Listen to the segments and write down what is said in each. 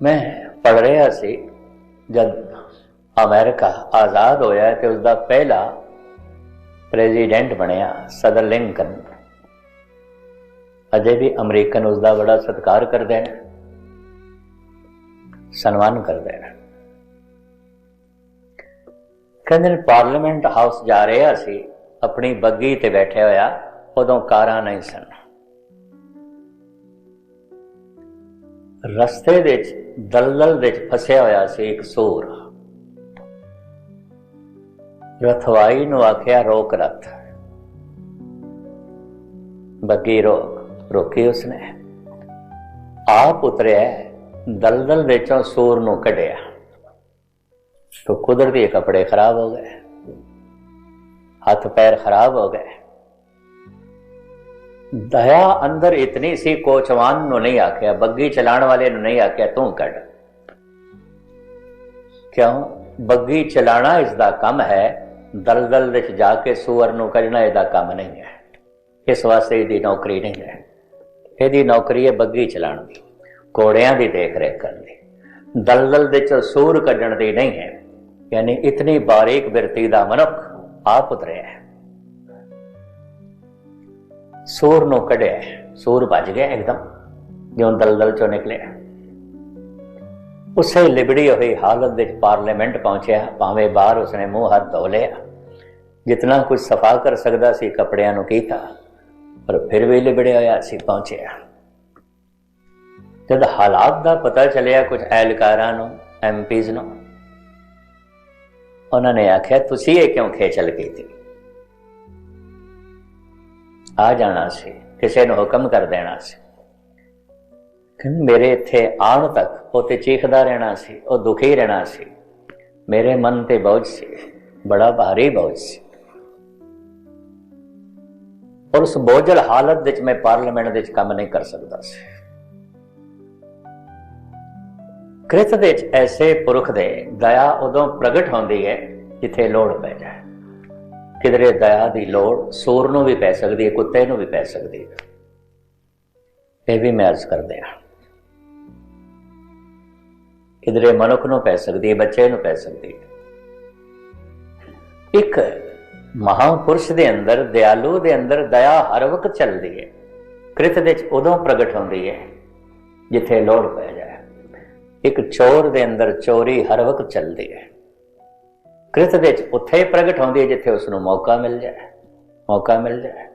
ਮੈਂ ਪੜ ਰਿਹਾ ਸੀ ਜਦ ਅਮਰੀਕਾ ਆਜ਼ਾਦ ਹੋਇਆ ਤੇ ਉਸ ਦਾ ਪਹਿਲਾ ਪ੍ਰੈਜ਼ੀਡੈਂਟ ਬਣਿਆ ਸਦਰ ਲਿੰਕਨ। ਅਜੇ ਵੀ ਅਮਰੀਕਨ ਉਸ ਦਾ ਬੜਾ ਸਤਿਕਾਰ ਕਰਦੇ ਨੇ, ਸਨਮਾਨ ਕਰਦੇ ਨੇ। ਕਹਿੰਦੇ ਪਾਰਲੀਮੈਂਟ ਹਾਊਸ ਜਾ ਰਿਹਾ ਸੀ, ਆਪਣੀ ਬੱਗੀ ਤੇ ਬੈਠੇ ਹੋਇਆ, ਉਦੋਂ ਕਾਰਾਂ ਨਹੀਂ ਸਨ। ਰਸਤੇ ਵਿੱਚ ਦਲਦਲ ਵਿੱਚ ਫਸਿਆ ਹੋਇਆ ਸੀ ਇੱਕ ਸੂਰ। ਰਥਵਾਈ ਨੂੰ ਆਖਿਆ, ਰੋਕ ਰਥ। ਬੱਗੀ ਰੋਕ, ਰੋਕੀ ਉਸਨੇ। ਆਪ ਉਤਰਿਆ, ਦਲਦਲ ਵਿੱਚੋਂ ਸੂਰ ਨੂੰ ਕੱਢਿਆ। ਤੋ ਕੁਦਰਤੀ ਕੱਪੜੇ ਖਰਾਬ ਹੋ ਗਏ। ਹੱਥ ਪੈਰ ਖਰਾਬ ਹੋ ਗਏ। ਦਇਆ ਅੰਦਰ ਇਤਨੀ ਸੀ, ਕੋਚਵਾਨ ਨੂੰ ਨਹੀਂ ਆਖਿਆ, ਬੱਗੀ ਚਲਾਣ ਵਾਲੇ ਨੂੰ ਨਹੀਂ ਆਖਿਆ, ਤੂੰ ਕੱਢ। ਕਿਉਂ? ਬੱਗੀ ਚਲਾਣਾ ਇਸ ਦਾ ਕੰਮ ਹੈ, ਦਲਦਲ ਵਿੱਚ ਜਾ ਕੇ ਸੂਰ ਨੂੰ ਕੱਢਣਾ ਇਹਦਾ ਕੰਮ ਨਹੀਂ ਹੈ। ਇਸ ਵਾਸਤੇ ਇਹਦੀ ਨੌਕਰੀ ਨਹੀਂ ਹੈ। ਇਹਦੀ ਨੌਕਰੀ ਹੈ ਬੱਗੀ ਚਲਾਣ ਦੀ ਕੋੜਿਆਂ ਦੀ ਦੇਖ ਰੇਖ ਕਰਨ ਦੀ। ਦਲਦਲ ਵਿੱਚ ਸੂਰ ਕੱਢਣ ਦੀ ਨਹੀਂ ਹੈ, ਯਾਨੀ ਇਤਨੀ ਬਾਰੀਕ ਬਿਰਤੀ ਦਾ ਮਨੁੱਖ ਆਪ ਉਤਰਿਆ ਹੈ। ਸੂਰ ਨੂੰ ਕੱਢਿਆ ਸੂਰ ਭੱਜ ਗਿਆ ਇੱਕਦਮ। ਜਿਉਂ ਦਲਦਲ ਚੋਂ ਨਿਕਲਿਆ ਉਸੇ ਲਿਬੜੀ ਹੋਈ ਹਾਲਤ ਵਿੱਚ ਪਾਰਲੀਮੈਂਟ ਪਹੁੰਚਿਆ। ਭਾਵੇਂ ਬਾਹਰ ਉਸਨੇ ਮੂੰਹ ਹੱਥ ਧੋ ਲਿਆ। ਜਿਤਨਾ ਕੁਝ ਸਫਾ ਕਰ ਸਕਦਾ ਸੀ ਕੱਪੜਿਆਂ ਨੂੰ ਕੀਤਾ, ਪਰ ਫਿਰ ਵੀ ਲਿਬੜਿਆ ਹੋਇਆ ਸੀ, ਪਹੁੰਚਿਆ। ਜਦ ਹਾਲਾਤ ਦਾ ਪਤਾ ਚੱਲਿਆ ਕੁਝ ਐਲਕਾਰਾਂ ਨੂੰ ਐਮਪੀਜ਼ ਨੂੰ, ਉਹਨਾਂ ਨੇ ਆਖਿਆ, ਤੁਸੀਂ ਇਹ ਕਿਉਂ ਖੇਚਲ ਕੀਤੀ? ਆ ਜਾਣਾ ਸੀ, ਕਿਸੇ ਨੂੰ ਹੁਕਮ ਕਰ ਦੇਣਾ ਸੀ। ਕਹਿੰਦੇ, ਮੇਰੇ ਇੱਥੇ ਆਉਣ ਤੱਕ ਉਹ ਤੇ ਚੀਖਦਾ ਰਹਿਣਾ ਸੀ, ਉਹ ਦੁਖੀ ਰਹਿਣਾ ਸੀ। ਮੇਰੇ ਮਨ ਤੇ ਬੋਝ ਸੀ, ਬੜਾ ਭਾਰੀ ਬੋਝ ਸੀ। ਔਰ ਉਸ ਬੋਝਲ ਹਾਲਤ ਵਿੱਚ ਮੈਂ ਪਾਰਲੀਮੈਂਟ ਦੇ ਵਿੱਚ ਕੰਮ ਨਹੀਂ ਕਰ ਸਕਦਾ ਸੀ। ਕ੍ਰਿਤ ਦੇ ਵਿੱਚ ਐਸੇ ਪੁਰਖ ਦੇ ਦਇਆ ਉਦੋਂ ਪ੍ਰਗਟ ਹੁੰਦੀ ਹੈ ਜਿੱਥੇ ਲੋੜ ਪੈ ਜਾਏ। ਕਿਧਰੇ ਦਇਆ ਦੀ ਲੋੜ, ਸੂਰ ਨੂੰ ਵੀ ਪੈ ਸਕਦੀ ਹੈ, ਕੁੱਤੇ ਨੂੰ ਵੀ ਪੈ ਸਕਦੀ ਹੈ। ਇਹ ਵੀ ਮੈਂ ਅਰਜ਼ ਕਰਦੇ ਹਾਂ। ਕਿਧਰੇ ਮਨੁੱਖ ਨੂੰ ਪੈ ਸਕਦੀ ਹੈ, ਬੱਚੇ ਨੂੰ ਪੈ ਸਕਦੀ ਹੈ। ਇੱਕ ਮਹਾਪੁਰਸ਼ ਦੇ ਅੰਦਰ, ਦਿਆਲੂ ਦੇ ਅੰਦਰ ਦਇਆ ਹਰ ਵਕਤ ਚੱਲਦੀ ਹੈ। ਕ੍ਰਿਤ ਦੇ ਵਿੱਚ ਉਦੋਂ ਪ੍ਰਗਟ ਹੁੰਦੀ ਹੈ, ਜਿੱਥੇ ਲੋੜ ਪੈ ਜਾਏ। ਇੱਕ ਚੋਰ ਦੇ ਅੰਦਰ ਚੋਰੀ ਹਰ ਵਕਤ ਚੱਲਦੀ ਹੈ। ਕ੍ਰਿਤ ਵਿੱਚ ਉੱਥੇ ਪ੍ਰਗਟ ਹੁੰਦੀ ਹੈ ਜਿੱਥੇ ਉਸ ਨੂੰ ਮੌਕਾ ਮਿਲ ਜਾਏ, ਮੌਕਾ ਮਿਲ ਜਾਏ।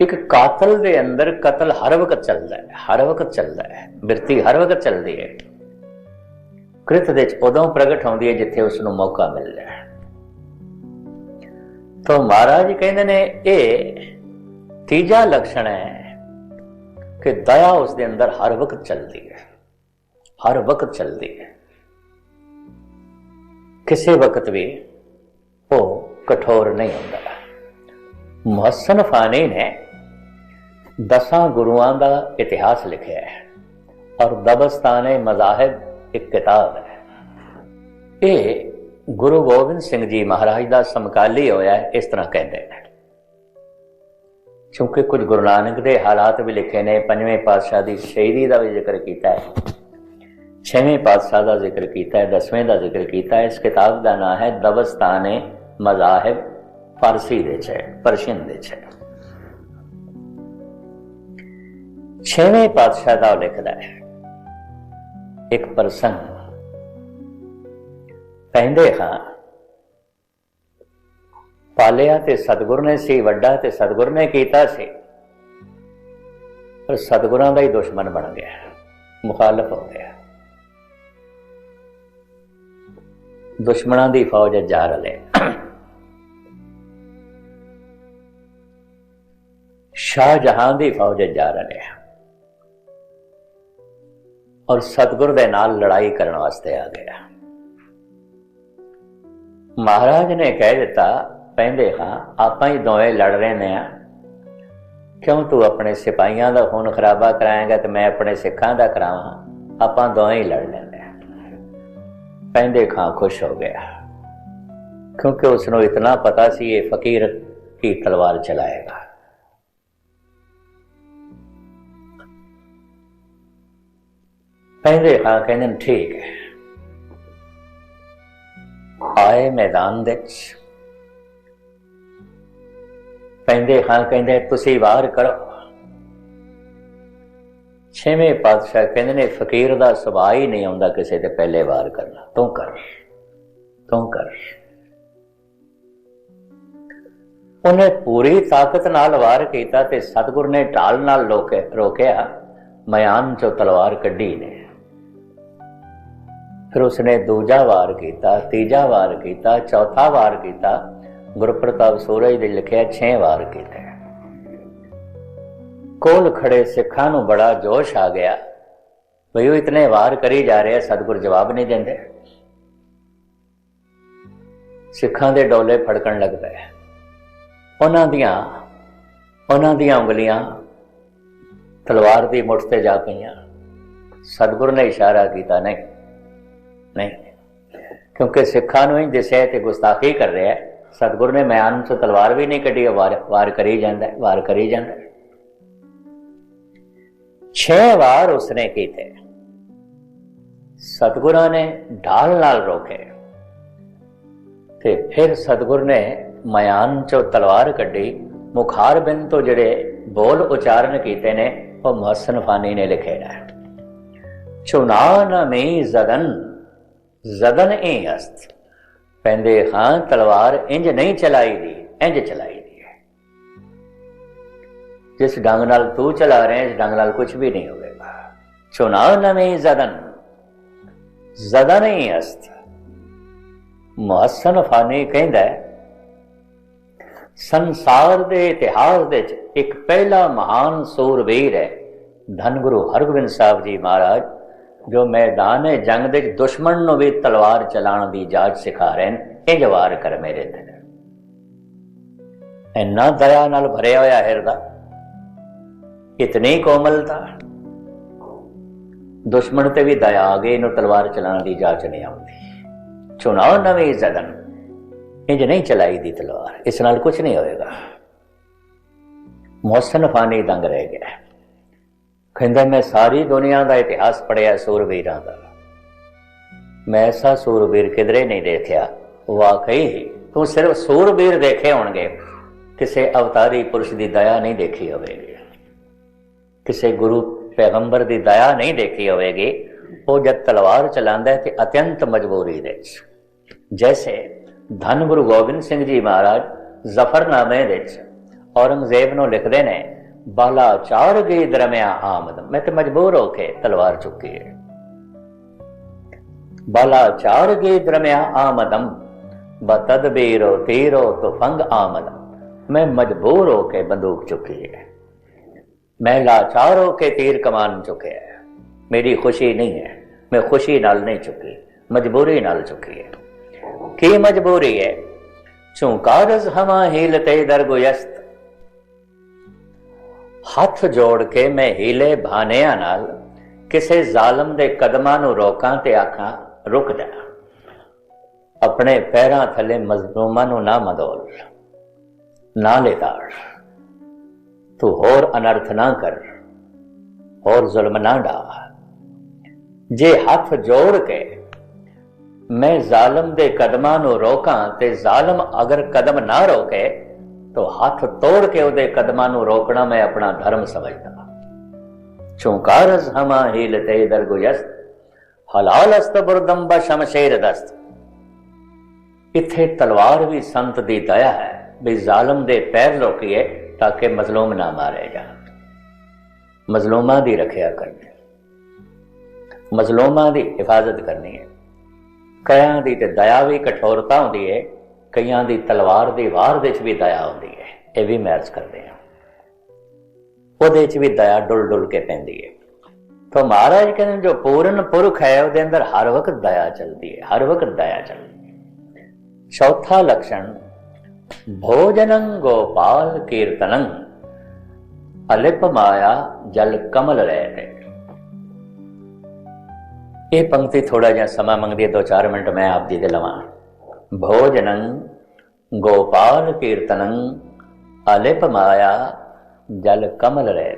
ਇੱਕ ਕਾਤਲ ਦੇ ਅੰਦਰ ਕਤਲ ਹਰ ਵਕਤ ਚੱਲਦਾ ਹੈ, ਹਰ ਵਕਤ ਚੱਲਦਾ ਹੈ, ਬਿਰਤੀ ਹਰ ਵਕਤ ਚੱਲਦੀ ਹੈ। ਕ੍ਰਿਤ ਵਿੱਚ ਉਦੋਂ ਪ੍ਰਗਟ ਹੁੰਦੀ ਹੈ ਜਿੱਥੇ ਉਸ ਨੂੰ ਮੌਕਾ ਮਿਲ ਜਾਏ। ਤਾਂ ਮਹਾਰਾਜ ਕਹਿੰਦੇ ਨੇ, ਇਹ ਤੀਜਾ ਲਕਸ਼ਣ ਹੈ ਕਿ ਦਇਆ ਉਸ ਦੇ ਅੰਦਰ ਹਰ ਵਕਤ ਚੱਲਦੀ ਹੈ, ਹਰ ਵਕਤ ਚੱਲਦੀ ਹੈ। ਕਿਸੇ ਵਕਤ ਵੀ ਉਹ ਕਠੋਰ ਨਹੀਂ ਹੁੰਦਾ। ਮੁਹਸਨ ਫਾਨੀ ਨੇ ਦਸਾਂ ਗੁਰੂਆਂ ਦਾ ਇਤਿਹਾਸ ਲਿਖਿਆ ਹੈ ਔਰ ਦਬਸਤਾਨੇ ਮਜ਼ਾਹਿਬ ਇੱਕ ਕਿਤਾਬ ਹੈ। ਇਹ ਗੁਰੂ ਗੋਬਿੰਦ ਸਿੰਘ ਜੀ ਮਹਾਰਾਜ ਦਾ ਸਮਕਾਲੀ ਹੋਇਆ ਇਸ ਤਰ੍ਹਾਂ ਕਹਿੰਦੇ ਨੇ। ਕਿਉਂਕਿ ਕੁਝ ਗੁਰੂ ਨਾਨਕ ਦੇ ਹਾਲਾਤ ਵੀ ਲਿਖੇ ਨੇ, ਪੰਜਵੇਂ ਪਾਤਸ਼ਾਹ ਦੀ ਸ਼ਹੀਦੀ ਦਾ ਵੀ ਜ਼ਿਕਰ ਕੀਤਾ ਹੈ। ਛੇਵੇਂ ਪਾਤਸ਼ਾਹ ਦਾ ਜ਼ਿਕਰ ਕੀਤਾ ਹੈ, ਦਸਵੇਂ ਦਾ ਜ਼ਿਕਰ ਕੀਤਾ ਹੈ। ਇਸ ਕਿਤਾਬ ਦਾ ਨਾਮ ਹੈ ਦਵਸਤਾਨੇ ਮਜ਼ਾਹਿਬ ਫਾਰਸੀ ਦੇ ਚ ਹੈ ਪਰਸ਼ੀਅਨ ਦੇ ਚ ਹੈ ਛੇਵੇਂ ਪਾਤਸ਼ਾਹ ਦਾ ਲਿਖਦਾ ਹੈ, ਇੱਕ ਪ੍ਰਸੰਗ। ਕਹਿੰਦੇ ਹਾਂ, ਪਾਲਿਆ ਤੇ ਸਤਗੁਰ ਨੇ ਸੀ, ਵੱਡਾ ਤੇ ਸਤਗੁਰ ਨੇ ਕੀਤਾ ਸੀ। ਪਰ ਸਤਗੁਰਾਂ ਦਾ ਹੀ ਦੁਸ਼ਮਣ ਬਣ ਗਿਆ, ਮੁਖਾਲਫ ਹੋ ਗਿਆ। ਦੁਸ਼ਮਣਾਂ ਦੀ ਫੌਜ ਜਾ ਰਲੇ ਸ਼ਾਹਜਹਾਨ ਦੀ ਫੌਜ ਜਾ ਰਹੇ ਔਰ ਸਤਗੁਰ ਦੇ ਨਾਲ ਲੜਾਈ ਕਰਨ ਵਾਸਤੇ ਆ ਗਿਆ ਮਹਾਰਾਜ ਨੇ ਕਹਿ ਦਿੱਤਾ, ਕਹਿੰਦੇ ਹਾਂ, ਆਪਾਂ ਹੀ ਦੋਵੇਂ ਲੜ ਰਹੇ ਨੇ ਆ। ਕਿਉਂ ਤੂੰ ਆਪਣੇ ਸਿਪਾਹੀਆਂ ਦਾ ਖੂਨ ਖਰਾਬਾ ਕਰਾਏਗਾ ਤੇ ਮੈਂ ਆਪਣੇ ਸਿੱਖਾਂ ਦਾ ਕਰਾਵਾਂ? ਆਪਾਂ ਦੋਵੇਂ ਹੀ ਲੜ ਲੈਂਦੇ। ਆ ਕਹਿੰਦੇ ਖਾਂ ਖੁਸ਼ ਹੋ ਗਿਆ ਕਿਉਂਕਿ ਉਸ ਨੂੰ ਇਤਨਾ ਪਤਾ ਸੀ ਇਹ ਫਕੀਰ ਕੀ ਤਲਵਾਰ ਚਲਾਏਗਾ ਕਹਿੰਦੇ ਹਾਂ ਕਹਿੰਦੇ ਨੇ, ਠੀਕ ਹੈ ਆਏ ਮੈਦਾਨ ਦੇ ਵਿੱਚ ਕਹਿੰਦੇ ਹਾਂ ਕਹਿੰਦੇ ਤੁਸੀਂ ਵਾਰ ਕਰੋ ਛੇਵੇਂ ਪਾਤਸ਼ਾਹ ਕਹਿੰਦੇ ਨੇ, ਫਕੀਰ ਦਾ ਸੁਭਾਅ ਹੀ ਨਹੀਂ ਆਉਂਦਾ ਕਿਸੇ ਤੇ ਪਹਿਲੇ ਵਾਰ ਕਰਨਾ। ਤੂੰ ਕਰ ਤੂੰ ਕਰ। ਉਹਨੇ ਪੂਰੀ ਤਾਕਤ ਨਾਲ ਵਾਰ ਕੀਤਾ ਤੇ ਸਤਿਗੁਰ ਨੇ ਢਾਲ ਨਾਲ ਲੋਕੇ ਰੋਕਿਆ ਮਿਆਨ ਚੋਂ ਤਲਵਾਰ ਕੱਢੀ ਨੇ। ਫਿਰ ਉਸਨੇ ਦੂਜਾ ਵਾਰ ਕੀਤਾ, ਤੀਜਾ ਵਾਰ ਕੀਤਾ, ਚੌਥਾ ਵਾਰ ਕੀਤਾ। ਗੁਰਪ੍ਰਤਾਪ ਸੂਰਜ ਦੇ ਲਿਖਿਆ 6 ਵਾਰ ਕੀਤਾ। ਕੋਲ ਖੜੇ ਸਿੱਖਾਂ ਨੂੰ ਬੜਾ ਜੋਸ਼ ਆ ਗਿਆ? ਭਈ ਉਹ ਇਤਨੇ ਵਾਰ ਕਰੀ ਜਾ ਰਹੇ ਸਤਿਗੁਰ ਜਵਾਬ ਨਹੀਂ ਦਿੰਦੇ। ਸਿੱਖਾਂ ਦੇ ਡੋਲੇ ਫੜਕਣ ਲੱਗ ਪਏ। ਉਹਨਾਂ ਦੀਆਂ ਉਹਨਾਂ ਦੀਆਂ ਉਂਗਲੀਆਂ ਤਲਵਾਰ ਦੀ ਮੁੱਠ ਤੇ ਜਾ ਪਈਆਂ। ਸਤਿਗੁਰ ਨੇ ਇਸ਼ਾਰਾ ਕੀਤਾ, ਨਹੀਂ ਨਹੀਂ, ਕਿਉਂਕਿ ਸਿੱਖਾਂ ਨੂੰ ਹੀ ਦਿਸਿਆ ਤੇ ਗੁਸਤਾਖੀ ਕਰ ਰਿਹਾ। ਸਤਿਗੁਰ ਨੇ ਮਿਆਨ ਤੋਂ ਤਲਵਾਰ ਵੀ ਨਹੀਂ ਕੱਢੀ ਵਾਰ ਵਾਰ ਕਰੀ ਜਾਂਦਾ, ਵਾਰ ਕਰੀ ਜਾਂਦਾ। ਹੈ। ਛੇ ਵਾਰ ਉਸਨੇ ਕੀਤੇ ਸਤਿਗੁਰਾਂ ਨੇ ਢਾਲ ਨਾਲ ਰੋਕੇ ਤੇ ਫਿਰ ਸਤਿਗੁਰ ਨੇ ਮਿਆਨ ਚੋਂ ਤਲਵਾਰ ਕੱਢੀ ਮੁਖਾਰ ਬਿੰਦ ਤੋਂ ਜਿਹੜੇ ਬੋਲ ਉਚਾਰਨ ਕੀਤੇ ਨੇ ਉਹ ਮੁਹਸਨ ਫਾਨੀ ਨੇ ਲਿਖੇ ਨੇ ਚੁਨਾਨ ਮੇ ਜ਼ਦਨ ਜ਼ਦਨ ਏ ਅਸਤ ਕਹਿੰਦੇ ਹਾਂ ਤਲਵਾਰ ਇੰਜ ਨਹੀਂ ਚਲਾਈ ਦੀ ਇੰਜ ਚਲਾਈ ਦੀ ਹੈ ਜਿਸ ਢੰਗ ਨਾਲ ਤੂੰ ਚਲਾ ਰਿਹਾ, ਇਸ ਢੰਗ ਨਾਲ ਕੁਝ ਵੀ ਨਹੀਂ ਹੋਵੇਗਾ। ਚੁਨਾਨ ਮੇ ਜ਼ਦਨ। ਜ਼ਦਨ ਏ ਅਸਤ। ਮੁਹਸਨ ਫਾਨੀ ਕਹਿੰਦਾ ਸੰਸਾਰ ਦੇ ਇਤਿਹਾਸ ਦੇ ਵਿੱਚ ਇੱਕ ਪਹਿਲਾ ਮਹਾਨ ਸੂਰਵੀਰ ਹੈ ਧੰਨ ਗੁਰੂ ਹਰਗੋਬਿੰਦ ਸਾਹਿਬ ਜੀ ਮਹਾਰਾਜ, ਜੋ ਮੈਦਾਨ ਜੰਗ ਦੇ ਵਿੱਚ ਦੁਸ਼ਮਣ ਨੂੰ ਵੀ ਤਲਵਾਰ ਚਲਾਉਣ ਦੀ ਜਾਚ ਸਿਖਾ ਰਹੇ ਨੇ। ਇਹ ਜਵਾਰ ਕਰ ਮੇਰੇ ਤੇ। ਇੰਨਾ ਦਇਆ ਨਾਲ ਭਰਿਆ ਹੋਇਆ ਹਿਰਦਾ। ਇਤਨੀ ਕੋਮਲਤਾ। ਦੁਸ਼ਮਣ ਤੇ ਵੀ ਦਇਆ ਆ ਗਈ, ਇਹਨੂੰ ਤਲਵਾਰ ਚਲਾਉਣ ਦੀ ਜਾਚ ਨਹੀਂ ਆਉਂਦੀ। ਚੁਣਾਓ ਨਵੇਂ ਜ਼ਦਨ ਇੰਜ ਨਹੀਂ ਚਲਾਈ ਦੀ ਤਲਵਾਰ, ਇਸ ਨਾਲ ਕੁਝ ਨਹੀਂ ਹੋਏਗਾ। ਮੌਸਨ ਫਾਨੀ ਦੰਗ ਰਹਿ ਗਿਆ। ਕਹਿੰਦਾ, ਮੈਂ ਸਾਰੀ ਦੁਨੀਆ ਦਾ ਇਤਿਹਾਸ ਪੜਿਆ ਸੂਰਵੀਰਾਂ ਦਾ। ਮੈਂ ਐਸਾ ਸੂਰਵੀਰ ਕਿਧਰੇ ਨਹੀਂ ਦੇਖਿਆ। ਵਾਕਈ ਤੂੰ ਸਿਰਫ ਸੂਰਵੀਰ ਦੇਖੇ ਹੋਣਗੇ। ਕਿਸੇ ਅਵਤਾਰੀ ਪੁਰਸ਼ ਦੀ ਦਇਆ ਨਹੀਂ ਦੇਖੀ ਹੋਵੇਗੀ। ਕਿਸੇ ਗੁਰੂ ਪੈਗੰਬਰ ਦੀ ਦਇਆ ਨਹੀਂ ਦੇਖੀ ਹੋਵੇਗੀ, ਉਹ ਜਦ ਤਲਵਾਰ ਚਲਾਉਂਦਾ ਹੈ ਤੇ ਅਤਿਅੰਤ ਮਜਬੂਰੀ ਦੇ ਵਿੱਚ। ਜੈਸੇ ਧੰਨ ਗੁਰੂ ਗੋਬਿੰਦ ਸਿੰਘ ਜੀ ਮਹਾਰਾਜ ਜ਼ਫਰਨਾਮੇ ਵਿੱਚ ਔਰੰਗਜ਼ੇਬ ਨੂੰ ਲਿਖਦੇ ਨੇ, ਬਾਲਾ ਚਾਰ ਗਈ ਦਰਮਿਆ ਆਮਦ, ਮੈਂ ਤੇ ਮਜਬੂਰ ਹੋ ਕੇ ਤਲਵਾਰ ਚੁੱਕੀ ਹੈ। ਬਾਲਾ ਚਾਰ ਗਈ ਦਰਮਿਆ ਆਮਦਮ ਬਤਦਬੀਰੋ ਤੀਰੋ ਤੁਫੰਗ ਆਮਦ, ਮੈਂ ਮਜਬੂਰ ਹੋ ਕੇ ਬੰਦੂਕ ਚੁੱਕੀ ਹੈ। ਮੈਂ ਲਾਚਾਰ ਹੋ ਕੇ ਤੀਰ ਕਮਾਨ ਚੁੱਕਿਆ ਹੈ। ਮੇਰੀ ਖੁਸ਼ੀ ਨਹੀਂ ਹੈ। ਮੈਂ ਖੁਸ਼ੀ ਨਾਲ ਨਹੀਂ ਚੁੱਕੀ, ਮਜਬੂਰੀ ਨਾਲ ਚੁੱਕੀ ਹੈ। ਕੀ ਮਜਬੂਰੀ ਹੈ? ਚੁੰਕਾਰਸ ਹਮਾ ਹੀਲਤੇ ਦਰਗੁਯਸਤ ਹੱਥ ਜੋੜ ਕੇ ਮੈਂ ਹੀਲੇ ਭਾਨਿਆਂ ਨਾਲ ਕਿਸੇ ਜ਼ਾਲਮ ਦੇ ਕਦਮਾਂ ਨੂੰ ਰੋਕਾਂ ਤੇ ਆਖਾਂ, ਰੁਕ ਜਾ। ਆਪਣੇ ਪੈਰਾਂ ਥੱਲੇ ਮਜ਼ਲੂਮਾਂ ਨੂੰ ਨਾ ਮਦੋਲ, ਨਾ ਲੇਤਾੜ ਤੂੰ ਹੋਰ ਅਨਰਥ ਨਾ ਕਰ ਹੋਰ ਜ਼ੁਲਮ ਨਾ ਡਾ ਜੇ ਹੱਥ ਜੋੜ ਕੇ ਮੈਂ ਜ਼ਾਲਮ ਦੇ ਕਦਮਾਂ ਨੂੰ ਰੋਕਾਂ ਤੇ ਜ਼ਾਲਮ ਅਗਰ ਕਦਮ ਨਾ ਰੋਕੇ, ਤੋ ਹੱਥ ਤੋੜ ਕੇ ਉਹਦੇ ਕਦਮਾਂ ਨੂੰ ਰੋਕਣਾ ਮੈਂ ਆਪਣਾ ਧਰਮ ਸਮਝਦਾ। ਚੁੰਕਾਰਸ ਹਮਾ ਹੀਲਤੇ ਦਰਗੁਯਸਤ ਹਲਾਲ ਅਸਤ ਬੁਰਦਮ ਬ ਸ਼ਮਸ਼ੇਰ ਦਸਤ। ਇੱਥੇ ਤਲਵਾਰ ਵੀ ਸੰਤ ਦੀ ਦਇਆ ਹੈ, ਵੀ ਜ਼ਾਲਮ ਦੇ ਪੈਰ ਰੋਕੀਏ ਤਾਂ ਕਿ ਮਜ਼ਲੂਮ ਨਾ ਮਾਰੇ ਜਾ ਮਜ਼ਲੂਮਾਂ ਦੀ ਰੱਖਿਆ ਕਰਨੀ ਮਜ਼ਲੂਮਾਂ ਦੀ ਹਿਫਾਜ਼ਤ ਕਰਨੀ ਹੈ। ਕਈਆਂ ਦੀ ਤੇ ਦਇਆ ਵੀ ਕਠੋਰਤਾ ਹੁੰਦੀ ਹੈ, ਕਈਆਂ ਦੀ ਤਲਵਾਰ ਦੀ ਵਾਰ ਦੇ ਵਿੱਚ ਵੀ ਦਇਆ ਹੁੰਦੀ ਹੈ। ਇਹ ਵੀ ਮੈਰਜ਼ ਕਰਦੇ ਆ ਉਹਦੇ ਵਿੱਚ ਵੀ ਦਇਆ ਡੁੱਲ ਡੁੱਲ ਕੇ ਪੈਂਦੀ ਹੈ। ਤਾਂ ਮਹਾਰਾਜ ਕਹਿੰਦੇ ਜੋ ਪੂਰਨ ਪੁਰਖ ਹੈ, ਉਹਦੇ ਅੰਦਰ ਹਰ ਵਕਤ ਦਇਆ ਚੱਲਦੀ ਹੈ, ਹਰ ਵਕਤ ਦਇਆ ਚੱਲਦੀ ਹੈ। ਚੌਥਾ ਲਕਸ਼ਣ ਭੋਜਨੰ ਗੋਪਾਲ ਕੀਰਤਨੰ ਅਲਿਪ ਮਾਇਆ ਜਲ ਕਮਲ ਰਹਿ ਇਹ ਪੰਕਤੀ ਥੋੜਾ ਜਿਹਾ ਸਮਾਂ ਮੰਗਦੀ ਹੈ 2-4 ਮਿੰਟ ਮੈਂ ਆਪ ਜੀ ਦੇ ਲਵਾਂ ਭੋਜਨੰ ਗੋਪਾਲ ਕੀਰਤਨੰ ਅਲਿਪ ਮਾਇਆ ਜਲ ਕਮਲ ਰਹਿ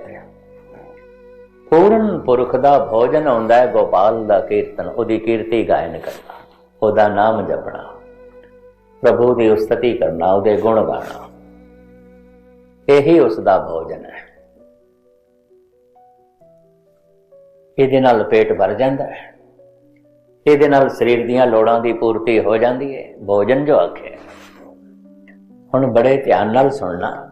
ਪੂਰਨ ਪੁਰਖ ਦਾ ਭੋਜਨ ਹੁੰਦਾ ਹੈ ਗੋਪਾਲ ਦਾ ਕੀਰਤਨ ਉਹਦੀ ਕੀਰਤੀ ਗਾਇਨ ਕਰਨਾ ਉਹਦਾ ਨਾਮ ਜਪਣਾ ਪ੍ਰਭੂ ਦੀ ਉਸਤਤੀ ਕਰਨਾ, ਉਹਦੇ ਗੁਣ ਗਾਣਾ ਇਹੀ ਉਸ ਦਾ ਭੋਜਨ ਹੈ। ਇਹਦੇ ਨਾਲ ਪੇਟ ਭਰ ਜਾਂਦਾ ਹੈ। ਇਹਦੇ ਨਾਲ ਸਰੀਰ ਦੀਆਂ ਲੋੜਾਂ ਦੀ ਪੂਰਤੀ ਹੋ ਜਾਂਦੀ ਹੈ। ਭੋਜਨ ਜੋ ਆਖੇ। ਹੁਣ ਬੜੇ ਧਿਆਨ ਨਾਲ ਸੁਣਨਾ।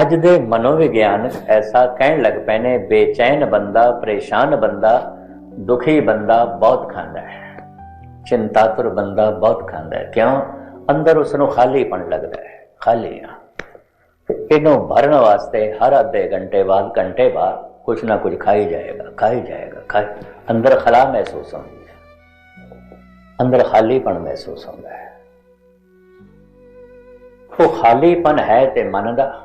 ਅੱਜ ਦੇ ਮਨੋਵਿਗਿਆਨਕ ਐਸਾ ਕਹਿਣ ਲੱਗ ਪਏ ਨੇ, ਬੇਚੈਨ ਬੰਦਾ, ਪਰੇਸ਼ਾਨ ਬੰਦਾ, ਦੁਖੀ ਬੰਦਾ ਬਹੁਤ ਖਾਂਦਾ ਹੈ। ਚਿੰਤਾਤੁਰ ਬੰਦਾ ਬਹੁਤ ਖਾਂਦਾ ਹੈ। ਕਿਉਂ? ਅੰਦਰ ਉਸ ਨੂੰ ਖਾਲੀਪਣ ਲੱਗਦਾ ਹੈ। ਖਾਲੀ ਆ। ਇਹਨੂੰ ਭਰਨ ਵਾਸਤੇ ਹਰ ਅੱਧੇ ਘੰਟੇ ਬਾਅਦ ਘੰਟੇ ਬਾਅਦ ਕੁਛ ਨਾ ਕੁਝ ਖਾਈ ਜਾਏਗਾ ਖਾਈ ਜਾਏਗਾ, ਖਾਈ। ਅੰਦਰ ਖਲਾ ਮਹਿਸੂਸ ਹੁੰਦੀ ਹੈ। ਅੰਦਰ ਖਾਲੀਪਣ ਮਹਿਸੂਸ ਹੁੰਦਾ ਹੈ। ਉਹ ਖਾਲੀਪਣ ਹੈ ਤੇ ਮਨ ਦਾ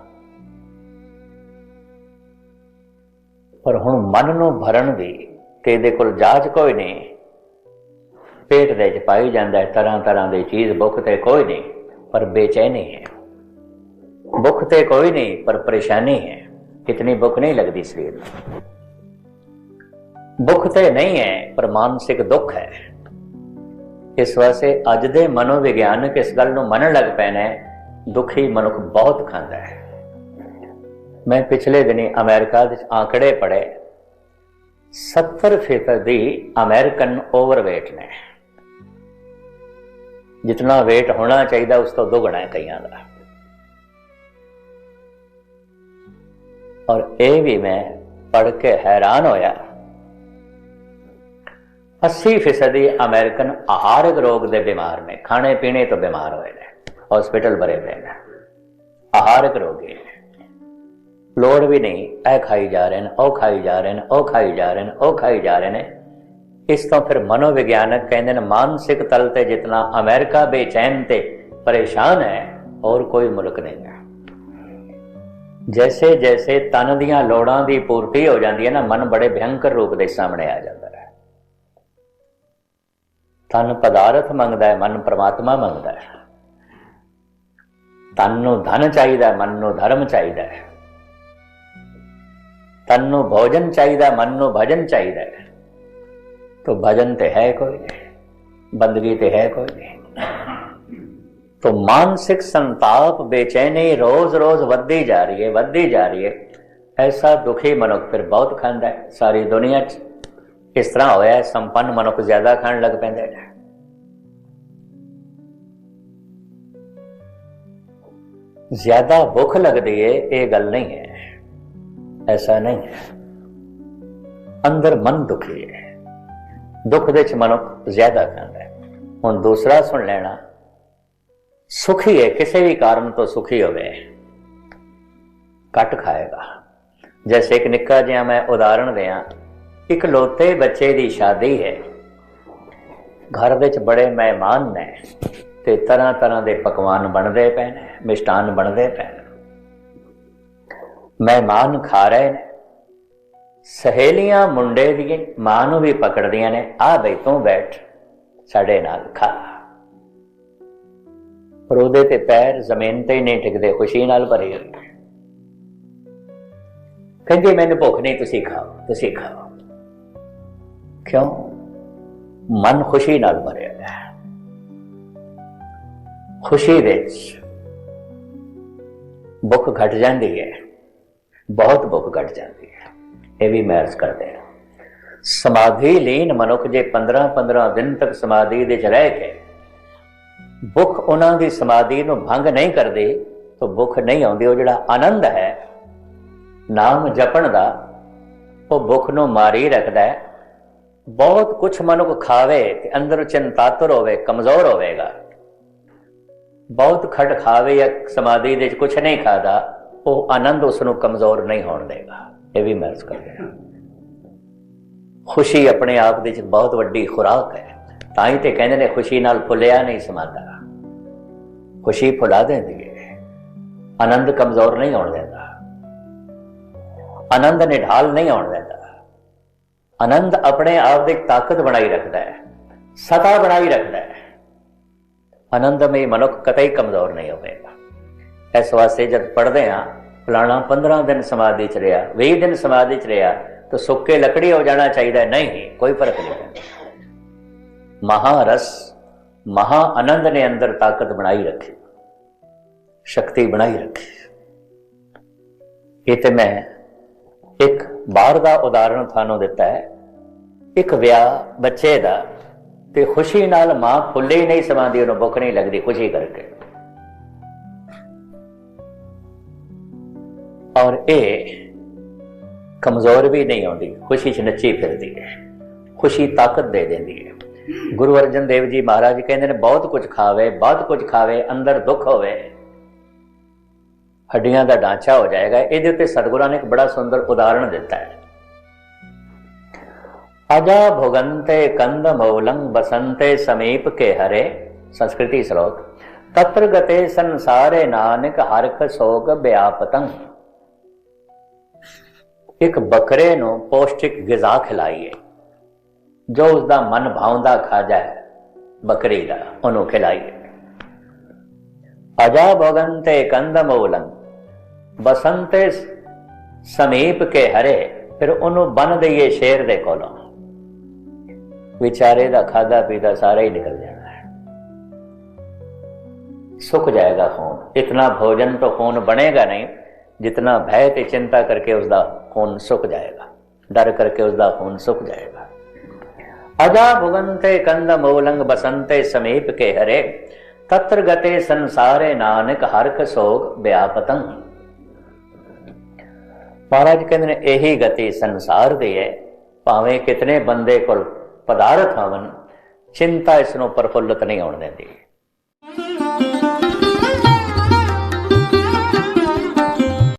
ਪਰ ਹੁਣ ਮਨ ਨੂੰ ਭਰਨ ਦੀ ਤੇ ਇਹਦੇ ਕੋਲ ਜਾਚ ਕੋਈ ਨਹੀਂ। ਪੇਟ ਦੇ ਵਿੱਚ ਪਾਈ ਜਾਂਦਾ ਹੈ, ਤਰ੍ਹਾਂ ਤਰ੍ਹਾਂ ਦੀ ਚੀਜ਼ ਭੁੱਖ ਤੇ ਕੋਈ ਨਹੀਂ, ਪਰ ਬੇਚੈਨੀ ਹੈ। ਭੁੱਖ ਤੇ ਕੋਈ ਨਹੀਂ, ਪਰ ਪਰੇਸ਼ਾਨੀ ਹੈ। ਕਿਤਨੀ ਭੁੱਖ ਨਹੀਂ ਲੱਗਦੀ ਸਰੀਰ ਨੂੰ। ਭੁੱਖ ਤੇ ਨਹੀਂ ਹੈ, ਪਰ ਮਾਨਸਿਕ ਦੁੱਖ ਹੈ। ਇਸ ਵਾਸਤੇ ਅੱਜ ਦੇ ਮਨੋਵਿਗਿਆਨਕ ਇਸ ਗੱਲ ਨੂੰ ਮੰਨਣ ਲੱਗ ਪਏ ਨੇ, ਦੁਖੀ ਮਨੁੱਖ ਬਹੁਤ ਖਾਂਦਾ ਹੈ। ਮੈਂ ਪਿਛਲੇ ਦਿਨੀ ਅਮਰੀਕਾ ਵਿੱਚ ਆંકੜੇ ਪੜ੍ਹੇ। 70% ਦੀ ਅਮਰੀਕਨ ਓਵਰਵੇਟ ਨੇ। ਜਿੰਨਾ weight ਹੋਣਾ ਚਾਹੀਦਾ, ਉਸ ਤੋਂ ਦੁੱਗਣਾ ਹੈ ਕਈਆਂ ਦਾ। ਔਰ ਇਹ ਵੀ ਮੈਂ ਪੜ ਕੇ ਹੈਰਾਨ ਹੋਇਆ। 80% ਦੀ ਅਮਰੀਕਨ ਆਹਾਰਕ ਰੋਗ ਦੇ ਬਿਮਾਰ ਨੇ, ਖਾਣੇ ਪੀਣੇ ਤੋਂ ਬਿਮਾਰ ਹੋਏ ਨੇ ਹਸਪੀਟਲ ਭਰੇ ਪਏ ਨੇ। ਆਹਾਰਕ ਰੋਗੀ ਲੋੜ ਵੀ ਨਹੀਂ, ਇਹ ਖਾਈ ਜਾ ਰਹੇ ਨੇ, ਉਹ ਖਾਈ ਜਾ ਰਹੇ ਨੇ, ਉਹ ਖਾਈ ਜਾ ਰਹੇ ਨੇ, ਉਹ ਖਾਈ ਜਾ ਰਹੇ ਨੇ। ਇਸ ਤੋਂ ਫਿਰ ਮਨੋਵਿਗਿਆਨਕ ਕਹਿੰਦੇ ਨੇ, ਮਾਨਸਿਕ ਤਲ ਤੇ ਜਿਤਨਾ ਅਮਰੀਕਾ ਬੇਚੈਨ ਤੇ ਪਰੇਸ਼ਾਨ ਹੈ ਔਰ ਕੋਈ ਮੁਲਕ ਨਹੀਂ ਹੈ। ਜੈਸੇ ਜੈਸੇ ਤਨ ਦੀਆਂ ਲੋੜਾਂ ਦੀ ਪੂਰਤੀ ਹੋ ਜਾਂਦੀ ਹੈ ਨਾ, ਮਨ ਬੜੇ ਭਿਆਨਕ ਰੂਪ ਦੇ ਸਾਹਮਣੇ ਆ ਜਾਂਦਾ ਹੈ। ਤਨ ਪਦਾਰਥ ਮੰਗਦਾ ਹੈ, ਮਨ ਪ੍ਰਮਾਤਮਾ ਮੰਗਦਾ ਹੈ। ਤਨ ਨੂੰ ਧਨ ਚਾਹੀਦਾ ਮਨ ਨੂੰ ਧਰਮ ਚਾਹੀਦਾ ਹੈ। ਤਨ ਨੂੰ ਭੋਜਨ ਚਾਹੀਦਾ ਮਨ ਨੂੰ ਭਜਨ ਚਾਹੀਦਾ ਹੈ। तो भजन तो है कोई नहीं बंदगी तो है कोई। नहीं तो मानसिक संताप बेचैनी रोज रोज वधी जा रही है वधी जा रही है। ऐसा दुखी मनुख फिर बहुत खाद है, सारी दुनिया च तरह होया ਹੋਇਆ संपन्न मनुख ज़्यादा ਖਾਣ लग ਪੈਂਦਾ भुख लगती है ਲੱਗਦੀ गल नहीं है, ऐसा नहीं ਐਸਾ ਨਹੀਂ ਹੈ ਅੰਦਰ ਮਨ ਦੁੱਖ ਦੇ ਚ ਮਨੁੱਖ ਜ਼ਿਆਦਾ ਖਾਂਦਾ ਹੈ। ਹੁਣ ਦੂਸਰਾ ਸੁਣ ਲੈਣਾ, ਸੁਖੀ ਹੈ, ਕਿਸੇ ਵੀ ਕਾਰਨ ਤੋਂ ਸੁਖੀ ਹੋਵੇ, ਘਟ ਖਾਏਗਾ। ਜੈਸੇ ਇੱਕ ਨਿੱਕਾ ਜਿਹਾ ਮੈਂ ਉਦਾਹਰਣ ਦਿਆਂ, ਇੱਕ ਲੋਤੇ ਬੱਚੇ ਦੀ ਸ਼ਾਦੀ ਹੈ। ਘਰ ਵਿੱਚ ਬੜੇ ਮਹਿਮਾਨ ਨੇ ਤੇ ਤਰ੍ਹਾਂ ਤਰ੍ਹਾਂ ਦੇ ਪਕਵਾਨ ਬਣਦੇ ਪਏ ਨੇ, ਮਿਸ਼ਟਾਨ ਬਣਦੇ ਪਏ ਨੇ। ਮਹਿਮਾਨ ਖਾ ਰਹੇ ਨੇ। ਸਹੇਲੀਆਂ ਮੁੰਡੇ ਦੀ ਮਾਂ ਨੂੰ ਵੀ ਪਕੜਦੀਆਂ ਨੇ। ਆ ਬਈ ਤੂੰ ਬੈਠ, ਸਾਡੇ ਨਾਲ ਖਾ। ਪਰ ਉਹਦੇ ਤੇ ਪੈਰ ਜ਼ਮੀਨ ਤੇ ਨਹੀਂ ਟਿਕਦੇ, ਖੁਸ਼ੀ ਨਾਲ ਭਰੇ ਹੋਏ ਕਹਿੰਦੀ, ਮੈਨੂੰ ਭੁੱਖ ਨਹੀਂ, ਤੁਸੀਂ ਖਾਓ ਤੁਸੀਂ ਖਾਓ। ਕਿਉਂ? ਮਨ ਖੁਸ਼ੀ ਨਾਲ ਭਰਿਆ ਹੈ। ਖੁਸ਼ੀ ਵਿੱਚ ਭੁੱਖ ਘਟ ਜਾਂਦੀ ਹੈ, ਬਹੁਤ ਭੁੱਖ ਘਟ ਜਾਂਦੀ ਹੈ। ਇਹ ਵੀ ਮਹਿਰਜ ਕਰਦੇ ਆ। ਸਮਾਧੀ ਲੀਨ ਮਨੁੱਖ ਜੇ 15-15 ਦਿਨ ਤੱਕ ਸਮਾਧੀ ਦੇ ਚ ਰਹਿ ਕੇ ਭੁੱਖ ਉਹਨਾਂ ਦੀ ਸਮਾਧੀ ਨੂੰ ਭੰਗ ਨਹੀਂ ਕਰਦੇ, ਤਾਂ ਭੁੱਖ ਨਹੀਂ ਆਉਂਦੀ, ਉਹ ਜਿਹੜਾ ਆਨੰਦ ਹੈ, ਨਾਮ ਜਪਣ ਦਾ, ਉਹ ਭੁੱਖ ਨੂੰ ਮਾਰੀ ਰੱਖਦਾ ਹੈ। ਬਹੁਤ ਕੁਝ ਮਨੁੱਖ ਖਾਵੇ ਤੇ ਅੰਦਰ ਚਿੰਤਾਤਰ ਹੋਵੇ, ਕਮਜ਼ੋਰ ਹੋਵੇਗਾ। ਬਹੁਤ ਖੜ ਖਾਵੇ ਜਾਂ ਸਮਾਧੀ ਦੇ ਵਿੱਚ ਕੁਝ ਨਹੀਂ ਖਾਦਾ, ਉਹ ਆਨੰਦ ਉਸ ਨੂੰ ਕਮਜ਼ੋਰ ਨਹੀਂ ਹੋਣ ਦੇਗਾ। ਇਹ ਵੀ ਮਹਿਸੂਸ ਕਰਦੇ ਖੁਸ਼ੀ ਆਪਣੇ ਆਪ ਦੇ ਵਿੱਚ ਬਹੁਤ ਵੱਡੀ ਖੁਰਾਕ ਹੈ। ਤਾਂ ਹੀ ਤੇ ਕਹਿੰਦੇ ਨੇ ਖੁਸ਼ੀ ਨਾਲ ਫੁੱਲਿਆ ਨਹੀਂ ਸਮਾਦਾ। ਖੁਸ਼ੀ ਫੁਲਾ ਦਿੰਦੀ ਹੈ। ਆਨੰਦ ਕਮਜ਼ੋਰ ਨਹੀਂ ਹੋਣ ਦਿੰਦਾ। ਆਨੰਦ ਨਿਢਾਲ ਨਹੀਂ ਹੋਣ ਦਿੰਦਾ। ਆਨੰਦ ਆਪਣੇ ਆਪ ਦੀ ਤਾਕਤ ਬਣਾਈ ਰੱਖਦਾ ਹੈ। ਸਤਾ ਬਣਾਈ ਰੱਖਦਾ ਹੈ। ਆਨੰਦਮਈ ਮਨੁੱਖ ਕਤਈ ਕਮਜ਼ੋਰ ਨਹੀਂ ਹੋਵੇਗਾ। ਇਸ ਵਾਸਤੇ ਜਦ ਪੜਦੇ ਆ ਫਲਾਣਾ 15 ਦਿਨ ਸਮਾਧੀ ਚ ਰਿਹਾ 20 ਦਿਨ ਸਮਾਧੀ ਚ ਰਿਹਾ, ਤਾਂ ਸੁੱਕੇ ਲੱਕੜੀ ਹੋ ਜਾਣਾ ਚਾਹੀਦਾ, ਨਹੀਂ, ਕੋਈ ਫ਼ਰਕ ਨਹੀਂ ਪੈਂਦਾ। ਮਹਾਰਸ, ਮਹਾ ਆਨੰਦ ਨੇ ਅੰਦਰ ਤਾਕਤ ਬਣਾਈ ਰੱਖੀ, ਸ਼ਕਤੀ ਬਣਾਈ ਰੱਖੀ। ਇਹ ਤੇ ਮੈਂ ਇੱਕ ਬਾਹਰ ਦਾ ਉਦਾਹਰਣ ਤੁਹਾਨੂੰ ਦਿੱਤਾ ਹੈ। ਇੱਕ ਵਿਆਹ ਬੱਚੇ ਦਾ, ਤੇ ਖੁਸ਼ੀ ਨਾਲ ਮਾਂ ਫੁੱਲੇ ਹੀ ਨਹੀਂ ਸਮਾਉਂਦੀ ਉਹਨੂੰ ਭੁੱਖ ਨਹੀਂ ਲੱਗਦੀ, ਖੁਸ਼ੀ ਕਰਕੇ। ਔਰ ਇਹ ਕਮਜ਼ੋਰ ਵੀ ਨਹੀਂ ਆਉਂਦੀ, ਖੁਸ਼ੀ 'ਚ ਨੱਚੀ ਫਿਰਦੀ ਹੈ, ਖੁਸ਼ੀ ਤਾਕਤ ਦੇ ਦਿੰਦੀ ਹੈ। ਗੁਰੂ ਅਰਜਨ ਦੇਵ ਜੀ ਮਹਾਰਾਜ ਕਹਿੰਦੇ ਨੇ, ਬਹੁਤ ਕੁਝ ਖਾਵੇ, ਬਹੁਤ ਕੁਝ ਖਾਵੇ, ਅੰਦਰ ਦੁੱਖ ਹੋਵੇ, ਹੱਡੀਆਂ ਦਾ ਢਾਂਚਾ ਹੋ ਜਾਏਗਾ। ਇਹਦੇ ਉੱਤੇ ਸਤਿਗੁਰਾਂ ਨੇ ਇੱਕ ਬੜਾ ਸੁੰਦਰ ਉਦਾਹਰਣ ਦਿੱਤਾ ਹੈ। ਅਜਾ ਭੁਗੰਤੇ ਕੰਦ ਮੌਲੰ ਬਸੰਤੇ ਸਮੀਪ ਕੇ ਹਰੇ, ਸੰਸਕ੍ਰਿਤੀ ਸਰੋਤ ਤਤਰ ਗਤੇ ਸੰਸਾਰੇ ਨਾਨਕ ਹਰਖ ਸੋਗ ਵਿਆਪਤੰ। ਇੱਕ ਬੱਕਰੇ ਨੂੰ ਪੌਸ਼ਟਿਕ ਗਿਜ਼ਾ ਖਿਲਾਈਏ ਜੋ ਉਸ ਦਾ ਮਨ ਭਾਉਂਦਾ ਖਾਜਾ ਹੈ ਬੱਕਰੀ ਦਾ ਉਹਨੂੰ ਖਿਲਾਈਏ ਅਜਾ ਭਗੰਤੇ ਕੰਦ ਮੌਲੰ ਬਸੰਤੇ ਸਮੀਪ ਕੇ ਹਰੇ ਫਿਰ ਉਹਨੂੰ ਬੰਨ ਦਈਏ ਸ਼ੇਰ ਦੇ ਕੋਲੋਂ ਵਿਚਾਰੇ ਦਾ ਖਾਦਾ ਪੀਦਾ ਸਾਰਾ ਹੀ ਨਿਕਲ ਜਾਣਾ ਹੈ ਸੁੱਕ ਜਾਏਗਾ ਖੂਨ ਇਤਨਾ ਭੋਜਨ तो खून बनेगा नहीं जितना भय ਤੇ चिंता करके उसका खून सुख जाएगा डर करके उसका खून सुख जाएगा अजा भुगंते कंद मूलंग बसंते समीप के हरे तत्र गते संसारे नानक हरक सोग व्यापतੰ ਮਹਾਰਾਜ ਕਹਿੰਦੇ ਨੇ ਇਹੀ ਗਤੀ ਸੰਸਾਰ ਦੀ ਹੈ ਭਾਵੇਂ ਕਿਤਨੇ ਬੰਦੇ ਕੋਲ ਪਦਾਰਥ ਹੋਵਨ ਚਿੰਤਾ ਇਸ ਨੂੰ ਪਰਫੁੱਲਤ ਨਹੀਂ ਹੋਣ ਦਿੰਦੀ